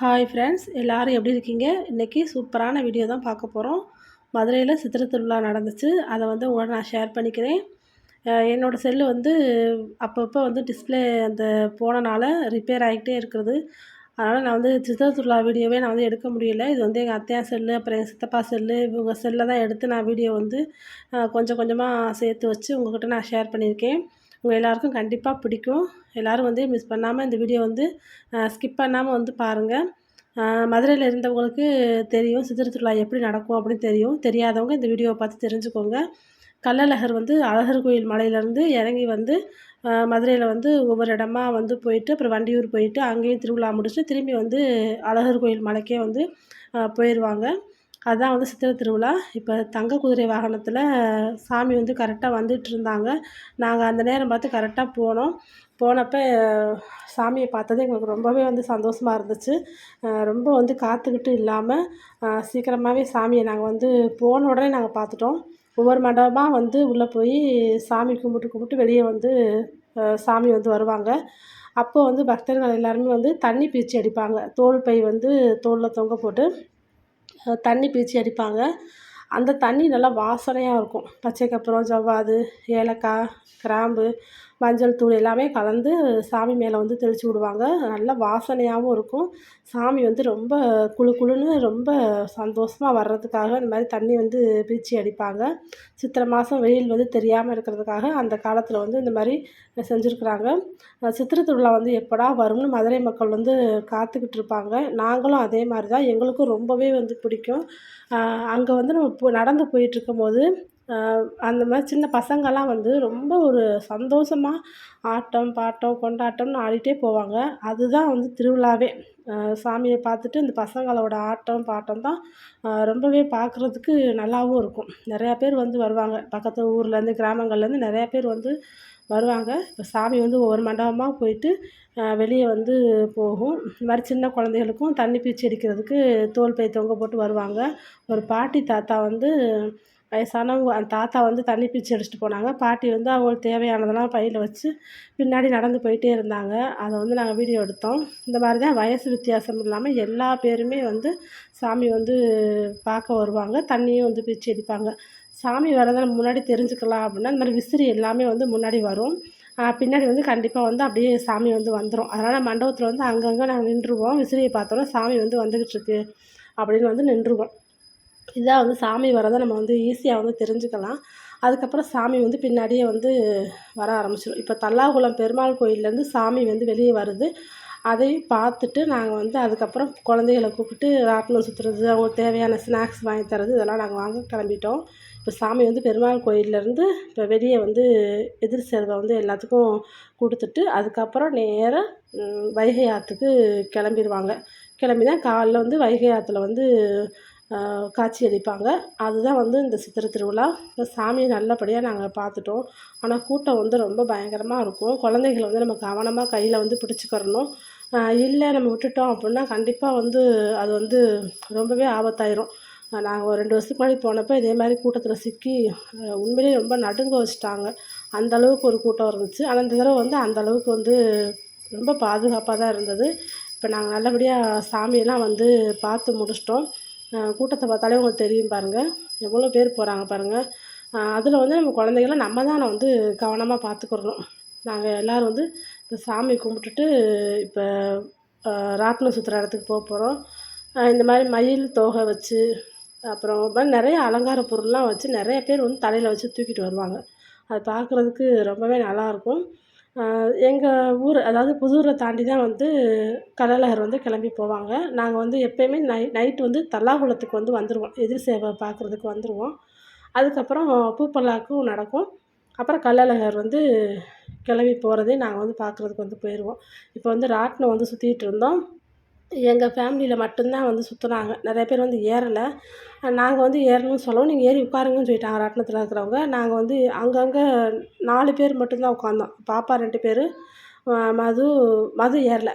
Hi friends எல்லோரும் எப்படி இருக்கீங்க? இன்றைக்கி சூப்பரான வீடியோ தான் பார்க்க போகிறோம் மதுரையில் சித்திர திருவிழா நடந்துச்சு. அதை வந்து உங்களோட நான் ஷேர் பண்ணிக்கிறேன். என்னோடய செல்லு வந்து அப்பப்போ வந்து டிஸ்பிளே அந்த போனனால ரிப்பேர் ஆகிட்டே இருக்கிறது. அதனால் நான் வந்து சித்திர திருவிழா வீடியோவே நான் வந்து எடுக்க முடியல. இது வந்து எங்கள் அத்தையா செல்லு அப்புறம் எங்கள் சித்தப்பா செல்லு இவங்க செல்லில் தான் எடுத்து நான் வீடியோ வந்து கொஞ்சம் கொஞ்சமாக சேர்த்து வச்சு உங்கள்கிட்ட நான் ஷேர் பண்ணியிருக்கேன். உங்கள் எல்லாேருக்கும் கண்டிப்பாக பிடிக்கும். எல்லோரும் வந்து மிஸ் பண்ணாமல் இந்த வீடியோ வந்து ஸ்கிப் பண்ணாமல் வந்து பாருங்கள் மதுரையில் இருந்தவங்களுக்கு தெரியும் சித்திரை திருவிழா எப்படி நடக்கும் அப்படின்னு தெரியும். தெரியாதவங்க இந்த வீடியோவை பார்த்து தெரிஞ்சுக்கோங்க. கள்ளழகர் வந்து அழகர் கோயில் மலையிலேருந்து இறங்கி வந்து மதுரையில் வந்து ஒவ்வொரு இடமா வந்து போயிட்டு அப்புறம் வண்டியூர் போயிட்டு அங்கேயும் திருவிழா முடிச்சுட்டு திரும்பி வந்து அழகர் கோயில் மலைக்கே வந்து போயிடுவாங்க அதுதான் வந்து சித்திரை திருவிழா. இப்போ தங்க குதிரை வாகனத்தில் சாமி வந்து கரெக்டாக வந்துட்டு இருந்தாங்க. நாங்கள் அந்த நேரம் பார்த்து கரெக்டாக போனோம். போனப்போ சாமியை பார்த்தது எங்களுக்கு ரொம்பவே வந்து சந்தோஷமாக இருந்துச்சு. ரொம்ப வந்து காத்துக்கிட்டு இல்லாமல் சீக்கிரமாகவே சாமியை நாங்கள் வந்து போன உடனே நாங்கள் பார்த்துட்டோம். ஒவ்வொரு மண்டபமாக வந்து உள்ளே போய் சாமி கும்பிட்டு கும்பிட்டு வெளியே வந்து சாமி வந்து வருவாங்க. அப்போது வந்து பக்தர்கள் எல்லாருமே வந்து தண்ணி பீச்சி அடிப்பாங்க. தோல் பை வந்து தோலில் தொங்க போட்டு. தண்ணி பீச்சி அடிப்பாங்க. அந்த தண்ணி நல்லா வாசனையாக இருக்கும். பச்சை கற்பூரம் ஜவ்வாது ஏலக்காய் கிராம்பு மஞ்சள் தூள் எல்லாமே கலந்து சாமி மேலே வந்து தெளித்து விடுவாங்க. நல்ல வாசனையாகவும் இருக்கும். சாமி வந்து ரொம்ப குளு குளுன்னு ரொம்ப சந்தோஷமாக வர்றதுக்காக இந்த மாதிரி தண்ணி வந்து பீச்சி அடிப்பாங்க. சித்திரை மாதம் வெயில் வந்து தெரியாமல் இருக்கிறதுக்காக அந்த காலத்தில் வந்து இந்த மாதிரி செஞ்சுருக்குறாங்க. சித்திரை திருவிழா வந்து எப்படா வரும்னு மதுரை மக்கள் வந்து காத்துக்கிட்டு இருப்பாங்க. நாங்களும் அதே மாதிரி தான். எங்களுக்கும் ரொம்பவே வந்து பிடிக்கும். அங்கே வந்து நம்ம நடந்து போயிட்டுருக்கும்போது அந்த மாதிரி சின்ன பசங்கள்லாம் வந்து ரொம்ப ஒரு சந்தோஷமாக ஆட்டம் பாட்டம் கொண்டாட்டம்னு ஆடிகிட்டே போவாங்க. அதுதான் வந்து திருவிழாவே. சாமியை பார்த்துட்டு இந்த பசங்களோட ஆட்டம் பாட்டம் தான் ரொம்பவே பார்க்குறதுக்கு நல்லாவும் இருக்கும். நிறையா பேர் வந்து வருவாங்க. பக்கத்து ஊர்லேருந்து கிராமங்கள்லேருந்து நிறையா பேர் வந்து வருவாங்க. இப்போ சாமி வந்து ஒவ்வொரு மண்டபமாக போயிட்டு வெளியே வந்து போகும். இந்த மாதிரி சின்ன குழந்தைகளுக்கும் தண்ணி பீச்சி அடிக்கிறதுக்கு தோல் பை தொங்க போட்டு வருவாங்க. ஒரு பாட்டி தாத்தா வந்து வயசானவங்க அந்த தாத்தா வந்து தண்ணி பீச்சி அடிச்சுட்டு போனாங்க. பாட்டி வந்து அவங்களுக்கு தேவையானதெல்லாம் பையில் வச்சு பின்னாடி நடந்து போயிட்டே இருந்தாங்க. அதை வந்து நாங்கள் வீடியோ எடுத்தோம். இந்த மாதிரி தான் வயசு வித்தியாசம் இல்லாமல் எல்லா பேருமே வந்து சாமி வந்து பார்க்க வருவாங்க. தண்ணியும் வந்து பீச்சி அடிப்பாங்க. சாமி வரதை நம்ம முன்னாடி தெரிஞ்சுக்கலாம் அப்படின்னா இந்த மாதிரி விசிறி எல்லாமே வந்து முன்னாடி வரும். பின்னாடி வந்து கண்டிப்பாக வந்து அப்படியே சாமி வந்து வந்துடும் அதனால் மண்டபத்தில் வந்து அங்கங்கே நாங்கள் நின்றுவோம் விசிறியை பார்த்தோன்னா சாமி வந்து வந்துக்கிட்டு இருக்கு அப்படின்னு வந்து நின்றுவோம். இதாக வந்து சாமி வரதை நம்ம வந்து ஈஸியாக வந்து தெரிஞ்சுக்கலாம். அதுக்கப்புறம் சாமி வந்து பின்னாடியே வந்து வர ஆரம்பிச்சிடும் இப்போ தல்லாகுளம் பெருமாள் கோயிலேருந்து சாமி வந்து வெளியே வருது. அதையும் பார்த்துட்டு நாங்கள் வந்து அதுக்கப்புறம் குழந்தைகளை கூப்பிட்டு ராட்டினம் சுற்றுறது அவங்களுக்கு தேவையான ஸ்நாக்ஸ் வாங்கி தரது இதெல்லாம் நாங்கள் வாங்க கிளம்பிட்டோம். இப்போ சாமி வந்து பெருமாள் கோயிலேருந்து இப்போ வெளியே வந்து எதிர் சேர்வை வந்து எல்லாத்துக்கும் கொடுத்துட்டு அதுக்கப்புறம் நேராக வைகை ஆற்றுக்கு கிளம்பிடுவாங்க கிளம்பி தான் காலைல வந்து வைகை ஆற்றுல வந்து காட்சி அளிப்பாங்க. அதுதான் வந்து இந்த சித்திரை திருவிழா. இப்போ சாமியை நல்லபடியாக நாங்கள் பார்த்துட்டோம். ஆனால் கூட்டம் வந்து ரொம்ப பயங்கரமாக இருக்கும். குழந்தைகளை வந்து நம்ம கவனமாக கையில் வந்து பிடிச்சிக்கிறணும். இல்லை நம்ம விட்டுட்டோம் அப்படின்னா கண்டிப்பாக வந்து அது வந்து ரொம்பவே ஆபத்தாயிரும். நாங்கள் ஒரு ரெண்டு வருஷத்துக்கு முன்னாடி போனப்போ இதே மாதிரி கூட்டத்தில் சிக்கி உண்மையிலேயே ரொம்ப நடுங்க வச்சுட்டாங்க. அந்த அளவுக்கு ஒரு கூட்டம் இருந்துச்சு. ஆனால் இந்த தடவை வந்து அந்த அளவுக்கு வந்து ரொம்ப பாதுகாப்பாக தான் இருந்தது. இப்போ நாங்கள் நல்லபடியாக சாமியெல்லாம் வந்து பார்த்து முடிச்சிட்டோம். கூட்டத்தை பார்த்தாலே உங்களுக்கு தெரியும் பாருங்கள் எவ்வளோ பேர் போகிறாங்க பாருங்கள் அதில் வந்து நம்ம குழந்தைகள நம்ம தான் வந்து கவனமாக பார்த்துக்கிறணும். நாங்கள் எல்லோரும் வந்து இப்போ சாமி கும்பிட்டுட்டு இப்போ ராட்டினம் சுற்றுற இடத்துக்கு போக போகிறோம் இந்த மாதிரி மயில் தோகை வச்சு அப்புறம் நிறைய அலங்கார பொருள்லாம் வச்சு நிறைய பேர் வந்து தலையில் வச்சு தூக்கிட்டு வருவாங்க. அது பார்க்குறதுக்கு ரொம்பவே நல்லாயிருக்கும் எங்கள் ஊர் அதாவது புதூரை தாண்டி தான் வந்து கள்ளழகர் வந்து கிளம்பி போவாங்க. நாங்கள் வந்து எப்போயுமே நை நைட்டு வந்து தல்லாகுளத்துக்கு வந்து வந்துடுவோம் எதிர் சேவை பார்க்குறதுக்கு வந்துடுவோம் அதுக்கப்புறம் பூப்பல்லாக்கும் நடக்கும். அப்புறம் கள்ளழகர் வந்து கிளம்பி போகிறதையும் நாங்கள் வந்து பார்க்குறதுக்கு வந்து போயிடுவோம் இப்போ வந்து ராட்டினம் வந்து சுற்றிட்டு இருந்தோம். எங்கள் ஃபேமிலியில் மட்டும்தான் வந்து சுற்றுனாங்க நிறைய பேர் வந்து ஏறலை. நாங்கள் வந்து ஏறணும்னு சொல்லவும் நீங்கள் ஏறி உட்காருங்கன்னு சொல்லிட்டாங்க ராட்டினத்தில் இருக்கிறவங்க. நாங்கள் வந்து அங்கங்கே நாலு பேர் மட்டும்தான் உட்காந்தோம். பாப்பா ரெண்டு பேர் மது மது ஏறல.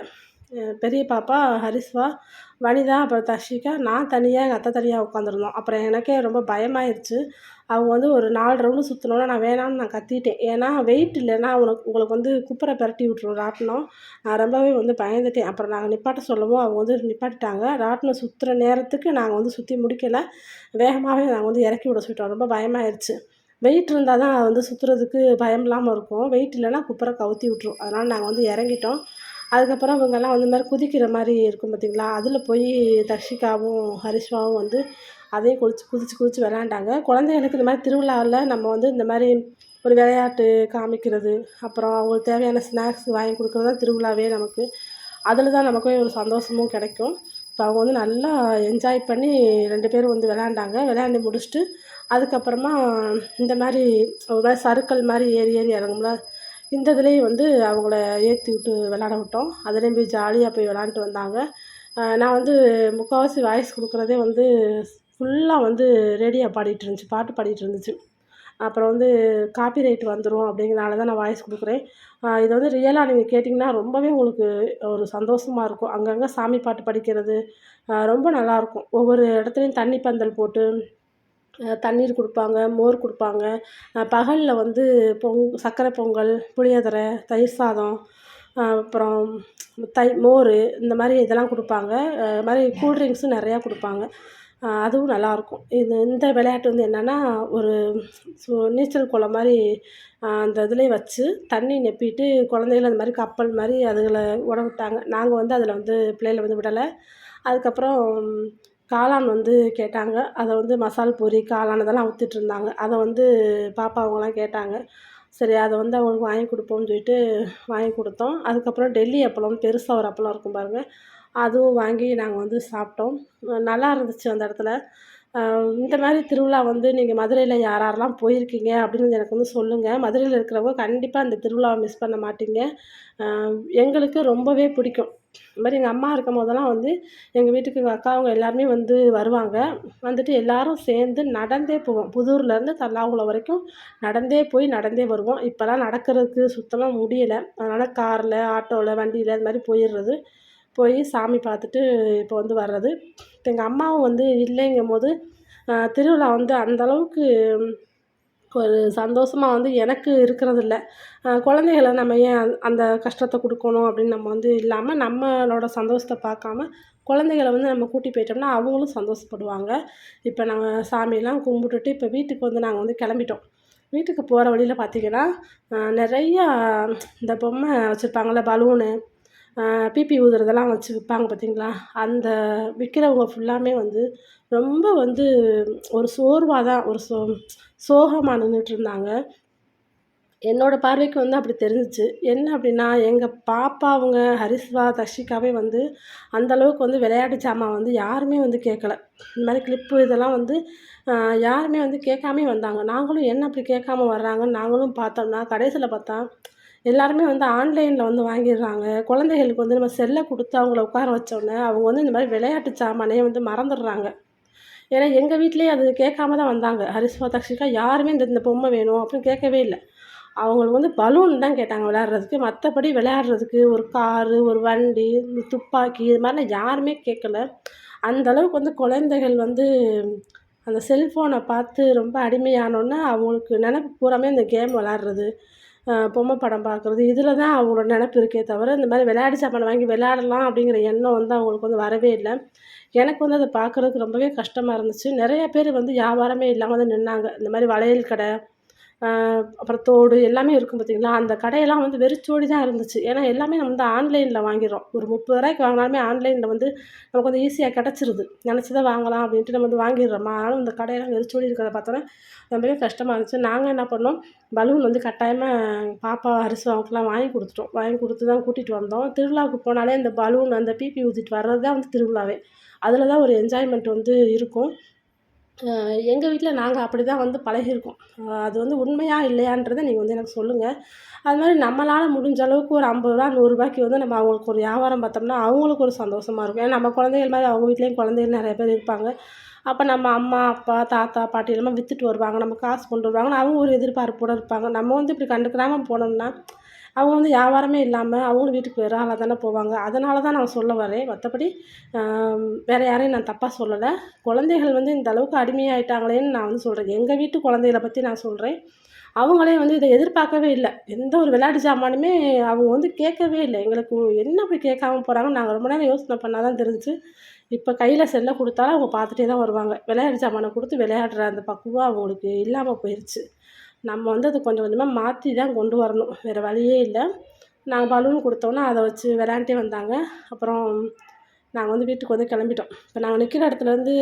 பெரிய பாப்பா ஹரிஸ்வா வனிதா அப்புறம் தர்ஷிகா. நான் தனியாக எங்கள் அத்தை தனியாக உட்காந்துருந்தோம் அப்புறம் எனக்கே ரொம்ப பயமாயிருச்சு. அவங்க வந்து ஒரு நாலு ரவுண்டு சுற்றினோன்னே நான் வேணான்னு நான் கத்திட்டேன். ஏன்னா வெயிட் இல்லைன்னா உனக்கு உங்களுக்கு வந்து குப்புற பிரட்டி விட்ரும் ராட்டினம். நான் ரொம்பவே வந்து பயந்துட்டேன். அப்புறம் நாங்கள் நிப்பாட்ட சொல்லவும் அவங்க வந்து நிப்பாட்டிட்டாங்க. ராட்டினம் சுற்றுற நேரத்துக்கு நாங்கள் வந்து சுற்றி முடிக்கலை. வேகமாகவே நாங்கள் வந்து இறக்கி விட சொல்லிட்டோம். ரொம்ப பயமாயிருச்சு. வெயிட் இருந்தால் தான் வந்து சுற்றுறதுக்கு பயம் இல்லாமல் இருக்கும். வெயிட் இல்லைன்னா குப்பரை கவுத்தி விட்ரும் அதனால் நாங்கள் வந்து இறங்கிட்டோம். அதுக்கப்புறம் இவங்கெல்லாம் வந்து மாதிரி குதிக்கிற மாதிரி இருக்கும் பார்த்திங்களா? அதில் போய் தர்ஷிகாவும் ஹரிஷ்வாவும் வந்து அதையும் குளிச்சு குதிச்சு குதிச்சு விளாண்டாங்க குழந்தைகளுக்கு இந்த மாதிரி திருவிழாவில் நம்ம வந்து இந்த மாதிரி ஒரு விளையாட்டு காமிக்கிறது அப்புறம் அவங்களுக்கு தேவையான ஸ்நாக்ஸ் வாங்கி கொடுக்குறது தான் திருவிழாவே நமக்கு. அதில் தான் நமக்கு ஒரு சந்தோஷமும் கிடைக்கும். இப்போ அவங்க வந்து நல்லா என்ஜாய் பண்ணி ரெண்டு பேரும் வந்து விளையாண்டாங்க. விளையாண்டு முடிச்சுட்டு அதுக்கப்புறமா இந்த மாதிரி ஒரு மாதிரி சறுக்கல் மாதிரி ஏறி ஏறி இறங்கும்ல? இந்த இதுலேயும் வந்து அவங்கள ஏற்றி விட்டு விளாட விட்டோம். அதுலேயும் போய் ஜாலியாக போய் விளாண்டுட்டு வந்தாங்க. நான் வந்து முக்கால்வாசி வாய்ஸ் கொடுக்குறதே வந்து ஃபுல்லாக வந்து ரேடியோ பாடிட்டு இருந்துச்சு பாட்டு பாடிட்டு இருந்துச்சு. அப்புறம் வந்து காப்பி ரைட் வந்துடும் அப்படிங்கிறனால தான் நான் வாய்ஸ் கொடுக்குறேன். இதை வந்து ரியலாக நீங்கள் கேட்டிங்கன்னா ரொம்பவே உங்களுக்கு ஒரு சந்தோஷமாக இருக்கும். அங்கங்கே சாமி பாட்டு படிக்கிறது ரொம்ப நல்லாயிருக்கும் ஒவ்வொரு இடத்துலையும் தண்ணி பந்தல் போட்டு தண்ணீர் கொடுப்பாங்க மோர் கொடுப்பாங்க. பகலில் வந்து பொங் சக்கரை பொங்கல் புளியோதரை தயிர் சாதம் அப்புறம் தை மோர் இந்த மாதிரி இதெல்லாம் கொடுப்பாங்க. இது மாதிரி கூல்ட்ரிங்க்ஸும் நிறையா கொடுப்பாங்க. அதுவும் நல்லாயிருக்கும் இது இந்த விளையாட்டு வந்து என்னென்னா ஒரு ஸோ நீச்சல் குளம் மாதிரி அந்த இதுலேயே வச்சு தண்ணி நெப்பிட்டு குழந்தைகள அந்த மாதிரி கப்பல் மாதிரி அதுகளை விட விட்டாங்க. நாங்கள் வந்து அதில் வந்து பிள்ளைகள வந்து விடலை. அதுக்கப்புறம் காளான் வந்து கேட்டாங்க. அதை வந்து மசால் பூரி காளான் இதெல்லாம் விற்றுட்ருந்தாங்க அதை வந்து பாப்பா அவங்களாம் கேட்டாங்க. சரி அதை வந்து அவங்களுக்கு வாங்கி கொடுப்போம்னு சொல்லிட்டு வாங்கி கொடுத்தோம். அதுக்கப்புறம் டெல்லி அப்பளம் பெருசாக ஒரு அப்பளம் இருக்கும் பாருங்கள் அதுவும் வாங்கி நாங்கள் வந்து சாப்பிட்டோம். நல்லா இருந்துச்சு அந்த இடத்துல. இந்த மாதிரி திருவிழா வந்து நீங்கள் மதுரையில் யார் யாரெல்லாம் போயிருக்கீங்க அப்படின்னு எனக்கு வந்து சொல்லுங்கள் மதுரையில் இருக்கிறவங்க கண்டிப்பாக அந்த திருவிழாவை மிஸ் பண்ண மாட்டீங்க. எங்களுக்கு ரொம்பவே பிடிக்கும். இது மாதிரி எங்கள் அம்மா இருக்கும் போதெல்லாம் வந்து எங்கள் வீட்டுக்கு எங்கள் அக்கா அவங்க எல்லாருமே வந்து வருவாங்க. வந்துட்டு எல்லாரும் சேர்ந்து நடந்தே போவோம். புதூர்லேருந்து தல்லாகுளம் வரைக்கும் நடந்தே போய் நடந்தே வருவோம். இப்போலாம் நடக்கிறதுக்கு சுத்தமாக முடியலை. அதனால் காரில் ஆட்டோவில் வண்டியில் இது மாதிரி போயிடுறது போய் சாமி பார்த்துட்டு இப்போ வந்து வர்றது. இப்போ எங்கள் அம்மாவும் வந்து இல்லைங்கும்போது திருவிழா வந்து அந்தளவுக்கு ஒரு சந்தோஷமாக வந்து எனக்கு இருக்கிறதில்ல. குழந்தைகளை நம்ம ஏன் அந்த கஷ்டத்தை கொடுக்கணும் அப்படின்னு நம்ம வந்து இல்லாமல் நம்மளோட சந்தோஷத்தை பார்க்காம குழந்தைகளை வந்து நம்ம கூட்டி போயிட்டோம்னா அவங்களும் சந்தோஷப்படுவாங்க. இப்போ நம்ம சாமியெல்லாம் கும்பிட்டுட்டு இப்போ வீட்டுக்கு வந்து நாங்கள் வந்து கிளம்பிட்டோம். வீட்டுக்கு போகிற வழியில் பார்த்திங்கன்னா நிறையா இந்த பொம்மை வச்சுருப்பாங்கள்ல பலூனு பிபி ஊதுறதெல்லாம் வச்சு விற்பாங்க பார்த்தீங்களா அந்த விற்கிறவங்க ஃபுல்லாமே வந்து ரொம்ப வந்து ஒரு சோர்வாக தான் ஒரு சோ சோகமாக நின்றுட்டுருந்தாங்க என்னோடய பார்வைக்கு வந்து அப்படி தெரிஞ்சிச்சு. என்ன அப்படின்னா எங்கள் பாப்பா அவங்க ஹரிஸ்வா தர்ஷிகாவே வந்து அந்தளவுக்கு வந்து விளையாட்டு சாமான் வந்து யாருமே வந்து கேட்கல இந்த மாதிரி கிளிப்பு இதெல்லாம் வந்து யாருமே வந்து கேட்காமே வந்தாங்க. நாங்களும் என்ன அப்படி கேட்காம வர்றாங்கன்னு நாங்களும் பார்த்தோம்னா கடைசியில் பார்த்தா எல்லாருமே வந்து ஆன்லைனில் வந்து வாங்கிடுறாங்க. குழந்தைகளுக்கு வந்து நம்ம செல்லை கொடுத்து அவங்கள உட்கார வச்சோடனே அவங்க வந்து இந்த மாதிரி விளையாட்டு சாமானே வந்து மறந்துடுறாங்க. ஏன்னா எங்கள் வீட்லேயே அது கேட்காம தான் வந்தாங்க. ஹரிஸ்வா தக்ஷிகா யாருமே இந்த இந்த பொம்மை வேணும் அப்படின்னு கேட்கவே இல்லை. அவங்களுக்கு வந்து பலூன் தான் கேட்டாங்க விளையாடுறதுக்கு. மற்றபடி விளையாடுறதுக்கு ஒரு காரு ஒரு வண்டி இந்த துப்பாக்கி இது மாதிரிலாம் யாருமே கேட்கல. அந்தளவுக்கு வந்து குழந்தைகள் வந்து அந்த செல்ஃபோனை பார்த்து ரொம்ப அடிமையானோன்னே அவங்களுக்கு நினப்பு பூராமே இந்த கேம் விளாட்றது பொம்மை படம் பார்க்குறது. இதில் தான் அவங்களோட நினப்பு இருக்கே தவிர இந்த மாதிரி விளையாட்டு சாப்பாடு வாங்கி விளையாடலாம் அப்படிங்கிற எண்ணம் வந்து அவங்களுக்கு வந்து வரவே இல்லை. எனக்கு வந்து அதை பார்க்குறதுக்கு ரொம்பவே கஷ்டமாக இருந்துச்சு. நிறைய பேர் வந்து வியாபாரமே இல்லாமல் வந்து நின்னாங்க. இந்த மாதிரி வளையல் கடை அப்புறம் தோடு எல்லாமே இருக்கும் பார்த்தீங்களா? அந்த கடையெல்லாம் வந்து வெறிச்சோடி தான் இருந்துச்சு. ஏன்னா எல்லாமே நம்ம வந்து ஆன்லைனில் வாங்கிடுறோம். ஒரு முப்பது ரூபாய்க்கு வாங்கினாலுமே ஆன்லைனில் வந்து நமக்கு வந்து ஈஸியாக கிடச்சிருது. நினச்சதை வாங்கலாம் அப்படின்ட்டு நம்ம வந்து வாங்கிடுறோமா. ஆனாலும் இந்த கடையெல்லாம் வெறிச்சோடி இருக்கிறத பார்த்தோன்னா ரொம்பவே கஷ்டமாக இருந்துச்சு. நாங்கள் என்ன பண்ணோம்? பலூன் வந்து கட்டாயமாக பாப்பா அரிசி அவங்களுக்குலாம் வாங்கி கொடுத்துட்டோம். வாங்கி கொடுத்து தான் கூட்டிகிட்டு வந்தோம். திருவிழாவுக்கு போனாலே இந்த பலூன் அந்த பிபி ஊற்றிட்டு வர்றது தான் வந்து திருவிழாவே. அதில் தான் ஒரு என்ஜாய்மெண்ட் வந்து இருக்கும். எங்கள் வீட்டில் நாங்கள் அப்படி தான் வந்து பழகியிருக்கோம். அது வந்து உண்மையா இல்லையான்றதை நீங்கள் வந்து எனக்கு சொல்லுங்கள் அது மாதிரி நம்மளால் முடிஞ்ச அளவுக்கு ஒரு ஐம்பது ரூபா நூறுரூபாய்க்கு வந்து நம்ம அவங்களுக்கு ஒரு வியாபாரம் பார்த்தோம்னா அவங்களுக்கு ஒரு சந்தோஷமாக இருக்கும். ஏன்னா நம்ம குழந்தைகள் மாதிரி அவங்க வீட்லேயும் குழந்தைகள் நிறைய பேர் இருப்பாங்க. அப்போ நம்ம அம்மா அப்பா தாத்தா பாட்டி எல்லாமே விற்றுட்டு வருவாங்க. நம்ம காசு கொண்டு வருவாங்கன்னு அவங்க ஒரு எதிர்பார்ப்போடு இருப்பாங்க. நம்ம வந்து இப்படி கண்டுக்கிறாமல் போனோம்னா அவங்க வந்து வியாபாரமே இல்லாமல் அவங்களும் வீட்டுக்கு வேறு ஆளாக தானே போவாங்க. அதனால தான் நான் சொல்ல வரேன். மற்றபடி வேறு யாரையும் நான் தப்பாக சொல்லலை. குழந்தைகள் வந்து இந்த அளவுக்கு அடிமையாயிட்டாங்களேன்னு நான் வந்து சொல்கிறேன் எங்கள் வீட்டு குழந்தைகளை பற்றி நான் சொல்கிறேன் அவங்களே வந்து இதை எதிர்பார்க்கவே இல்லை. எந்த ஒரு விளையாட்டு சாமானுமே அவங்க வந்து கேட்கவே இல்லை. எங்களுக்கு என்ன அப்படி கேட்காம போகிறாங்கன்னு நாங்கள் ரொம்ப நேரம் யோசனை பண்ணால் தான் தெரிஞ்சுச்சு. இப்போ கையில் செல்லை கொடுத்தாலும் அவங்க பார்த்துட்டே தான் வருவாங்க. விளையாட்டு சாமானை கொடுத்து விளையாடுற அந்த பக்குவம் அவங்களுக்கு இல்லாமல் போயிடுச்சு நம்ம வந்து அதை கொஞ்சம் கொஞ்சமாக மாற்றி தான் கொண்டு வரணும். வேறு வழியே இல்லை. நாங்கள் பலூன் கொடுத்தோன்னே அதை வச்சு விளையாண்டே வந்தாங்க. அப்புறம் நாங்கள் வந்து வீட்டுக்கு வந்து கிளம்பிட்டோம். இப்போ நாங்கள் நிற்கிற இடத்துலேருந்து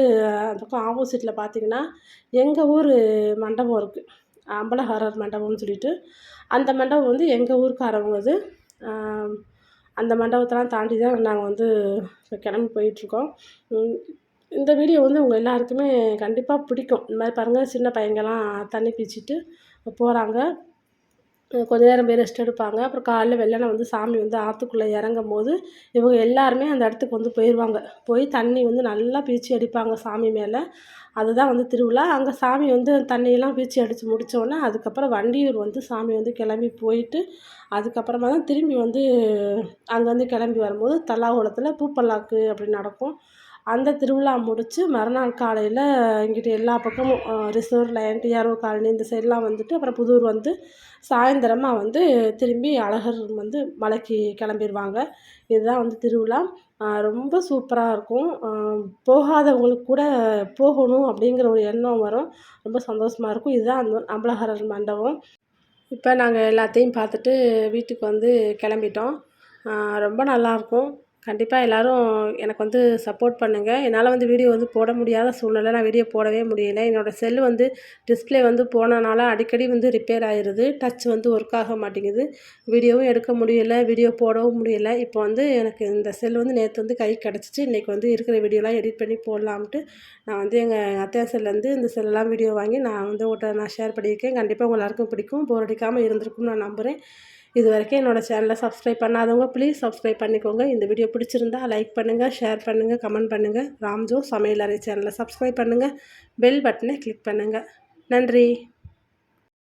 அந்த பக்கம் ஆப்போசிட்டில் பார்த்தீங்கன்னா எங்கள் ஊர் மண்டபம் இருக்குது அம்பலஹாரர் மண்டபம்னு சொல்லிட்டு. அந்த மண்டபம் வந்து எங்கள் ஊருக்காரவங்க அது. அந்த மண்டபத்தெல்லாம் தாண்டி தான் நாங்கள் வந்து இப்போ கிளம்பி போயிட்டுருக்கோம் இந்த வீடியோ வந்து உங்கள் எல்லாருக்குமே கண்டிப்பாக பிடிக்கும். இந்த மாதிரி பாருங்கள் சின்ன பையங்கள்லாம் தண்ணி பீச்சிட்டு போகிறாங்க கொஞ்ச நேரம் போய் ரெஸ்ட் எடுப்பாங்க. அப்புறம் காலைல வெள்ளனை வந்து சாமி வந்து ஆற்றுக்குள்ளே இறங்கும் போது இவங்க எல்லாருமே அந்த இடத்துக்கு வந்து போயிடுவாங்க போய் தண்ணி வந்து நல்லா பீச்சி அடிப்பாங்க சாமி மேலே. அதுதான் வந்து திருவிழா. அங்கே சாமி வந்து தண்ணியெல்லாம் பீச்சி அடித்து முடித்தோடனே அதுக்கப்புறம் வண்டியூர் வந்து சாமி வந்து கிளம்பி போயிட்டு அதுக்கப்புறமா தான் திரும்பி வந்து அங்கேருந்து கிளம்பி வரும்போது தலாகுளத்தில் பூப்பல்லாக்கு அப்படி நடக்கும். அந்த திருவிழா முடித்து மறுநாள் காலையில் இங்கிட்டு எல்லா பக்கமும் ரிசர்வ் லைன் டிஆர்ஓ காலனி இந்த சைடெலாம் வந்துட்டு அப்புறம் புதூர் வந்து சாயந்தரமாக வந்து திரும்பி அழகர் வந்து மலைக்கு கிளம்பிடுவாங்க இதுதான் வந்து திருவிழா. ரொம்ப சூப்பராக இருக்கும். போகாதவங்களுக்கு கூட போகணும் அப்படிங்கிற ஒரு எண்ணம் வரும். ரொம்ப சந்தோஷமாக இருக்கும். இதுதான் அந்த அம்பலஹரர் மண்டபம். இப்போ நாங்கள் எல்லாத்தையும் பார்த்துட்டு வீட்டுக்கு வந்து கிளம்பிட்டோம். ரொம்ப நல்லாயிருக்கும் கண்டிப்பாக எல்லோரும் எனக்கு வந்து சப்போர்ட் பண்ணுங்கள் என்னால் வந்து வீடியோ வந்து போட முடியாத சூழ்நிலை நான் வீடியோ போடவே முடியல. என்னோடய செல் வந்து டிஸ்பிளே வந்து போனனால அடிக்கடி வந்து ரிப்பேர் ஆயிடுது டச் வந்து ஒர்க் ஆக மாட்டேங்குது. வீடியோவும் எடுக்க முடியலை. வீடியோ போடவும் முடியலை. இப்போ வந்து எனக்கு இந்த செல் வந்து நேற்று வந்து கை கிடச்சிச்சு. இன்றைக்கி வந்து இருக்கிற வீடியோலாம் எடிட் பண்ணி போடலாம்ட்டு நான் வந்து எங்கள் அத்தையா செல்லேருந்து இந்த செல்லெல்லாம் வீடியோ வாங்கி நான் வந்து உங்கள்கிட்ட நான் ஷேர் பண்ணியிருக்கேன். கண்டிப்பாக உங்கள் எல்லாருக்கும் பிடிக்கும். போர் அடிக்காமல் இருந்திருக்கும்னு நான் நம்புகிறேன் இது வரைக்கும் என்னோடய சேனலை சப்ஸ்கிரைப் பண்ணாதவங்க ப்ளீஸ் சப்ஸ்கிரைப் பண்ணிக்கோங்க. இந்த வீடியோ பிடிச்சிருந்தா லைக் பண்ணுங்கள் ஷேர் பண்ணுங்கள் கமெண்ட் பண்ணுங்கள் ராம்ஜோ சமையலறை சேனலை சப்ஸ்கிரைப் பண்ணுங்கள் பெல் பட்டனை கிளிக் பண்ணுங்கள் நன்றி.